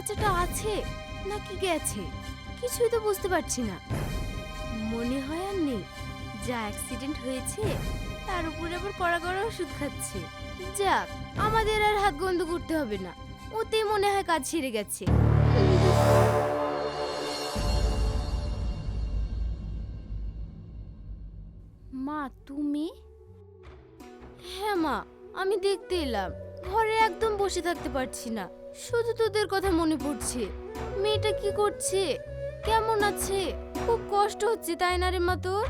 বাচ্চাটা আছে নাকি গেছে? কিছুই তো বুঝতে পারছি না। মনে হয় আর নেই। যা অ্যাক্সিডেন্ট হয়েছে, তার উপরে আবার কড়া কড়া ওষুধ খাচ্ছে। যাক, আমাদের আর হাত গন্ধ করতে হবে না। ওতেই মনে হয় কাজ সেরে গেছে। মা, তুমি? হ্যাঁ মা, আমি দেখতে এলাম। ঘরে একদম বসে থাকতে পারছি না। শুধু তোদের কথা মনে পড়ছে। মেয়েটা কি করছে? কেমন আছে? খুব কষ্ট হচ্ছে তাই না রে মা তোর?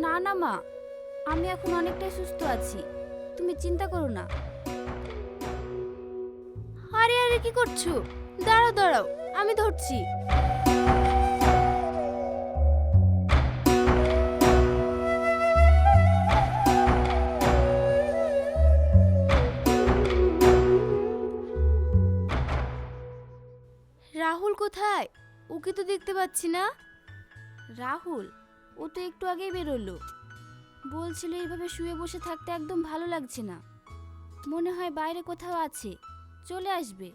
না না মা আমি এখন অনেকটাই সুস্থ আছি। তুমি চিন্তা করো না। আরে আরে কি করছ? দাঁড়াও দাঁড়াও আমি ধরছি। কোথায়? ওকে তো দেখতে পাচ্ছি না। রাহুল, ও তো একটু আগেই বেরোলো। বলছিল এইভাবে শুয়ে বসে থাকতে একদম ভালো লাগছে না। মনে হয় বাইরে কোথাও আছে। চলে আসবে।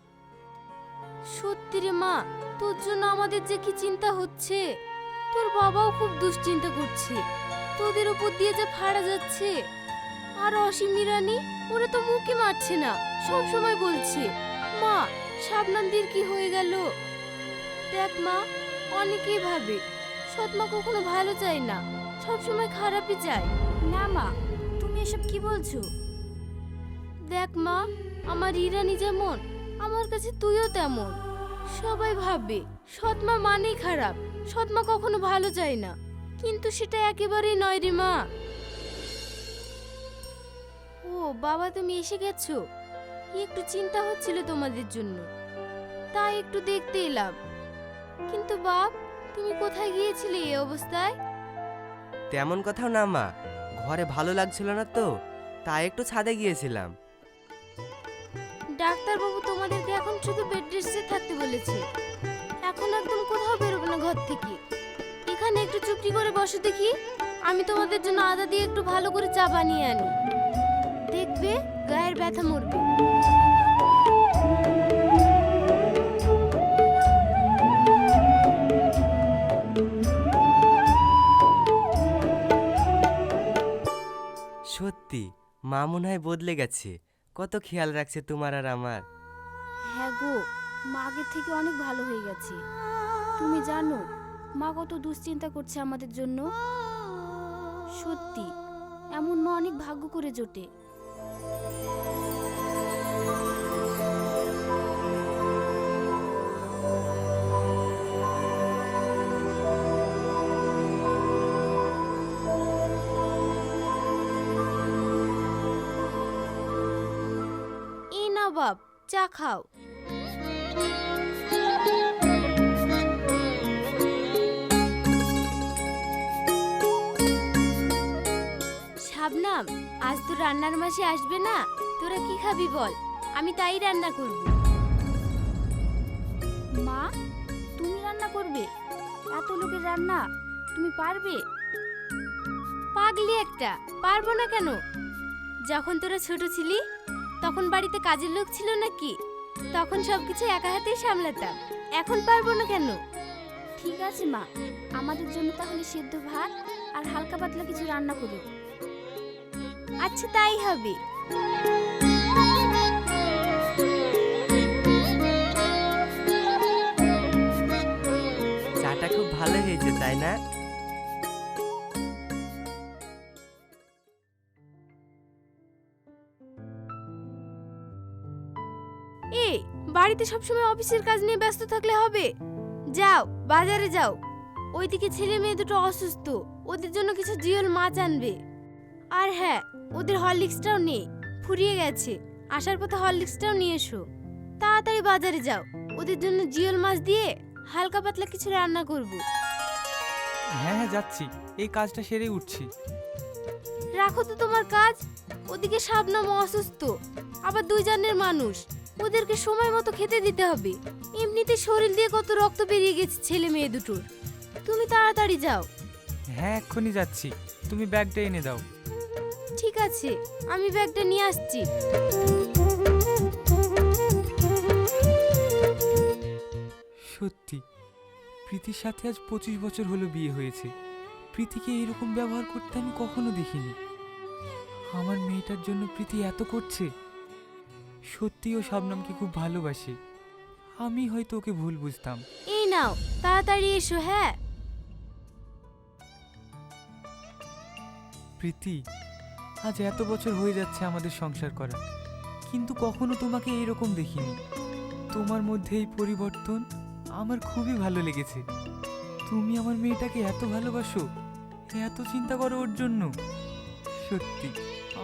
সত্যি রে মা, তোর জন্য আমাদের যে কি চিন্তা হচ্ছে? তোর বাবাও খুব দুশ্চিন্তা করছে। তোদের উপর দিয়ে যে ফাড়া যাচ্ছে। আর অসীম রানী ওরা তো মুখে মারছে না। সব সময় বলছে, মা শাবনামদের কি হয়ে গেল? দেখ মা অনেকেই ভাবে সৎ মা কখনো ভালো চায় না সব সময় খারাপই চায়। না মা তুমি এসব কি বলছো? দেখ মা আমার ইরানি যেমন আমার কাছে তুইও তেমন। সবাই ভাববে সৎমা মানেই খারাপ সৎমা কখনো ভালো চায় না। কিন্তু সেটা একেবারেই নয় রে মা। ও বাবা তুমি এসে গেছো? একটু চিন্তা হচ্ছিল তোমাদের জন্য। তাই একটু দেখতে এলাম। কিন্তু বাপ তুমি কোথায় গিয়েছিলে এই অবস্থায়? তেমন কথাও না মা। ঘরে ভালো লাগছিল না তো তাই একটু ছাদে গিয়েছিলাম। ডাক্তারবাবু তোমাদেরকে এখন শুধু বেড রেস্টে থাকতে বলেছে। এখন একদম কোথাও বেরোবে না ঘর থেকে। এখানে একটু চুপটি করে বসে দেখি। আমি তোমাদের জন্য আদা দিয়ে একটু ভালো করে চা বানিয়ে আনি। দেখবে গায়ের ব্যথা মরবে। মা মনে হয় বদলে গেছে। কত খেয়াল রাখছে তোমার আর আমার। হ্যাঁ গো মা আগের থেকে অনেক ভালো হয়ে গেছে। তুমি জানো, মা কত দুশ্চিন্তা করছে আমাদের জন্য। সত্যি, এমন মা অনেক ভাগ্য করে জোটে। চা খাও। শাবনাম, আজ তো রান্নার মাসে আসবে না। তোরা কি খাবি বল? আমি তাই রান্না করব। মা, তুমি রান্না করবে? এত লোকের রান্না, তুমি পারবে? পাগলি একটা, পারব না কেন? যখন তোরা ছোট ছিলি তখন বাড়িতে কাজের লোক ছিল নাকি? তখন সবকিছু একা হাতেই সামলাতাম। এখন পারব না কেন? ঠিক আছে মা। আমাদের জন্য তাহলে সেদ্ধ ভাত আর হালকা পাতলা কিছু রান্না করো। আচ্ছা তাই হবে। চাটা খুব ভালো হয়েছে তাই না? এই বাড়িতে সবসময় অফিসের কাজ নিয়ে ব্যস্ত থাকলে হবে। যাও বাজারে যাও। ওইদিকে ছেলে মেয়ে দুটো অসুস্থ ওদের জন্য কিছু জিওল মাছ আনবে। আর হ্যাঁ ওদের হরলিক্সটাও নেই ফুরিয়ে গেছে। আসার পথে হরলিক্সটাও নিয়ে এসো। তাড়াতাড়ি বাজারে যাও ওদের জন্য জিওল মাছ দিয়ে হালকা পাতলা কিছু রান্না করব। হ্যাঁ হ্যাঁ যাচ্ছি। এই কাজটা সেরে উঠছি। রাখো তো তোমার কাজ ওদিকে শাবনাম অসুস্থ আবার দুই জানের মানুষ। ওদেরকে সময় মতো খেতে দিতে হবে। এমনিতে শরীর দিয়ে কত রক্ত বেরিয়ে গেছে ছেলে মেয়ে দুটোর। তুমি তাড়াতাড়ি যাও। হ্যাঁ এক্ষুনি যাচ্ছি। তুমি ব্যাগটা এনে দাও। ঠিক আছে আমি ব্যাগটা নিয়ে আসছি। সত্যি প্রীতির সাথে আজ পঁচিশ বছর হলো বিয়ে হয়েছে। প্রীতিকে এরকম ব্যবহার করতে আমি কখনো দেখিনি। আমার মেয়েটার জন্য প্রীতি এত করছে। সত্যি ও শবনমকে খুব ভালোবাসে। আমি হয়তো ওকে ভুল বুঝতাম। এই নাও তাড়াতাড়ি এসো হ্যাঁ। প্রীতি আজ এত বছর হয়ে যাচ্ছে আমাদের সংসার করা। কিন্তু কখনো তোমাকে এরকম দেখিনি। তোমার মধ্যে এই পরিবর্তন আমার খুবই ভালো লেগেছে। তুমি আমার মেয়েটাকে এত ভালোবাসো এত চিন্তা করো ওর জন্য। সত্যি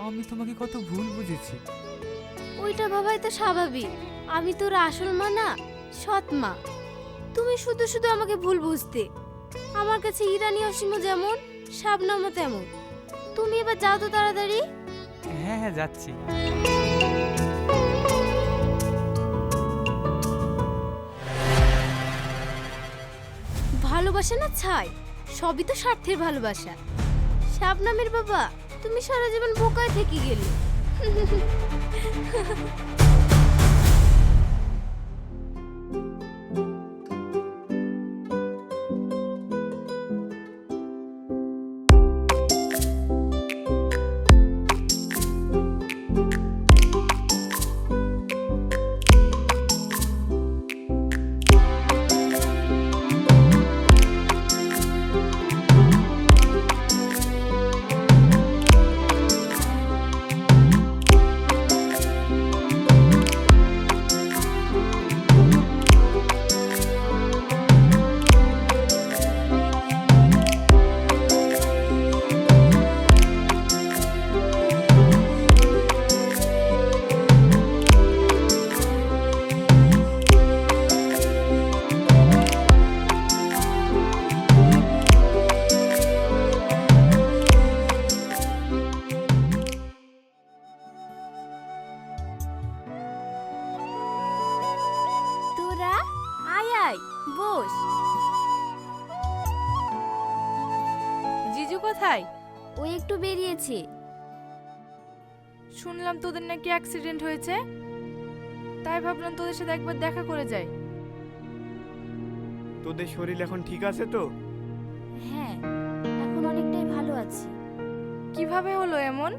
আমি তোমাকে কত ভুল বুঝেছি। ওইটা ভাবাই তো স্বাভাবিক। আমি তোর আসল মা না সৎ মা। তুমি শুধু শুধু আমাকে ভুল বুঝতে। আমার কাছে ইরানি অসীমও যেমন শাবনামও তেমন। তুমি এবার যাও তো তাড়াতাড়ি। হ্যাঁ হ্যাঁ যাচ্ছি। ভালোবাসা না ছাই? সবই তো স্বার্থের ভালোবাসা। শাবনামের বাবা তুমি সারা জীবন বোকায় থেকে গেলে। Ha ha ha. নাকি অ্যাক্সিডেন্ট হয়েছে? তাই ভাবলাম তোদের সাথে একবার দেখা করে যাই। তোদের শরীর এখন ঠিক আছে তো? হ্যাঁ এখন অনেকটাই ভালো আছি। কীভাবে হলো এমন?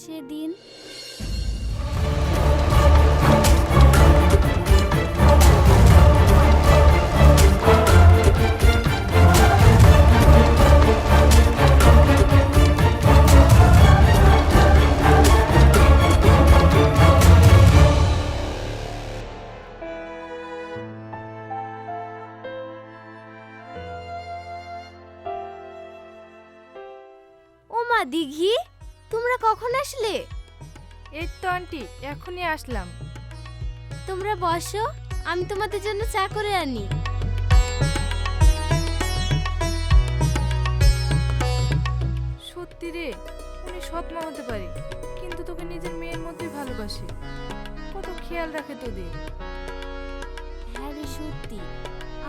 সেদিন দিঘি? তোমরা কখন আসলে? এই তো আন্টি এখনই আসলাম। তোমরা বসো আমি তোমাদের জন্য চা করে আনি। সত্যি রে উনি সৎ মা হতে পারে কিন্তু তোকে নিজের মেয়ের মতোই ভালোবাসে। কত খেয়াল রাখে তোদের। হ্যাঁ রে সত্যি।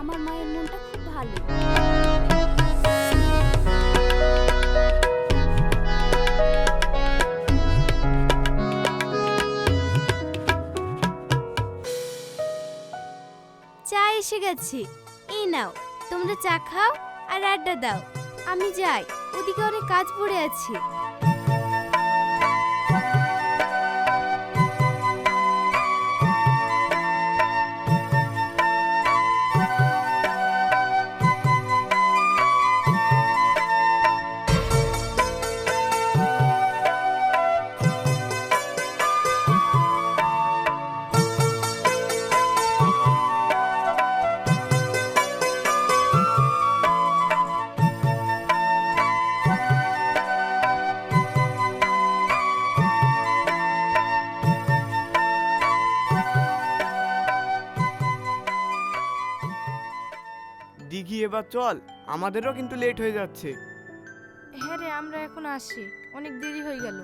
আমার মায়ের মনটা খুব ভালো। এসে গেছে। এই নাও, তোমরা চা খাও আর আড্ডা দাও। আমি যাই, ওদিকে অনেক কাজ পড়ে আছে। দিঘি এবার চল আমাদেরও কিন্তু লেট হয়ে যাচ্ছে। হ্যাঁ রে আমরা এখন আসি অনেক দেরি হয়ে গেল।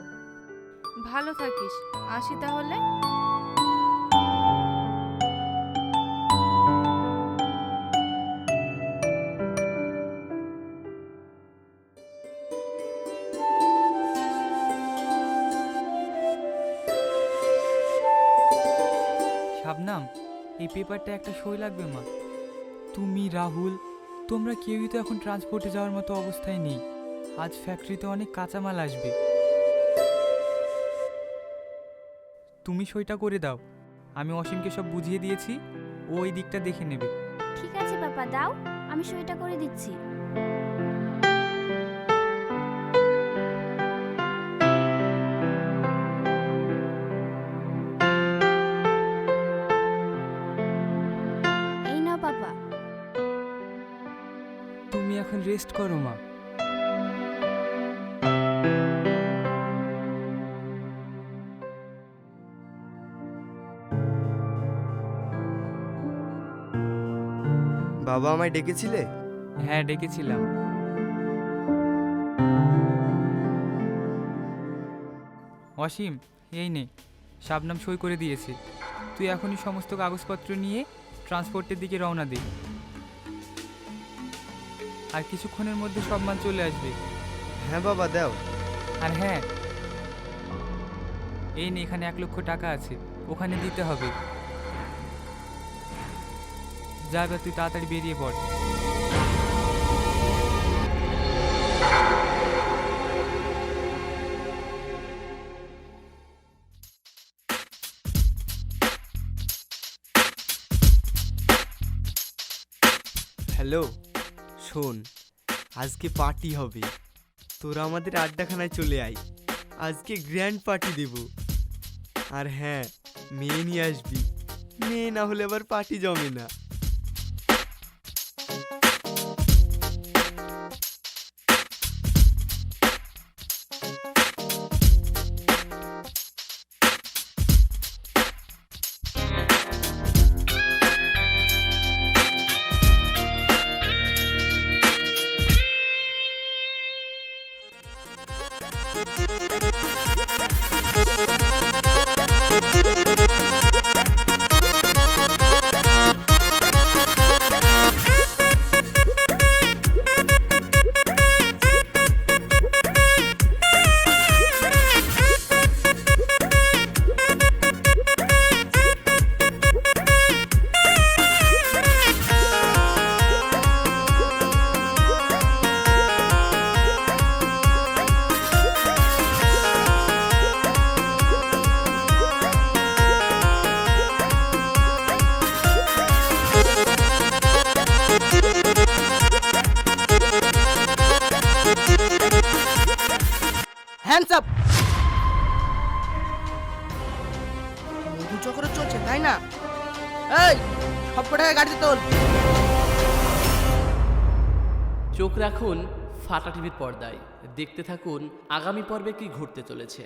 ভালো থাকিস আসি তাহলে। শাবনাম এই পেপারটা একটা সই লাগবে মা। তুমি, রাহুল, তোমরা কেউই তো এখন ট্রান্সপোর্টে যাওয়ার মতো অবস্থায় নেই। আজ ফ্যাক্টরিতে অনেক কাঁচামাল আসবে। তুমি সইটা করে দাও। আমি অসীমকে সব বুঝিয়ে দিয়েছি। ও ওই দিকটা দেখে নেবে। ঠিক আছে, বাবা, দাও। আমি সইটা করে দিচ্ছি। এখন রেস্ট করো মা। বাবা আমায় ডেকেছিলে? হ্যাঁ ডেকেছিলাম। অসীম এই নে শাবনাম সই করে দিয়েছে। তুই এখনই সমস্ত কাগজপত্র নিয়ে ট্রান্সপোর্টের দিকে রওনা দে। আর কিছুক্ষণের মধ্যে সব মাল চলে আসবে। হ্যাঁ বাবা দাও। আর হ্যাঁ এই নে এখানে এক লক্ষ টাকা আছে। ওখানে দিতে হবে। যা এবার তুই তাড়াতাড়ি বেরিয়ে পড়। হ্যালো শোন, আজকে পার্টি হবে। তোরা আমাদের আড্ডাখানায় চলে আয়। আজকে গ্র্যান্ড পার্টি দেব। আর হ্যাঁ মেয়ে নিয়ে আসবি। মেয়ে না হলে আবার পার্টি জমে না। হ্যান্ডস আপ মধু চক্র চলছে তাই না? এই সব কটাকে গাড়িতে তোল। চোখ রাখুন ফাটা টিভির পর্দায়। দেখতে থাকুন আগামী পর্বে কি ঘটতে চলেছে।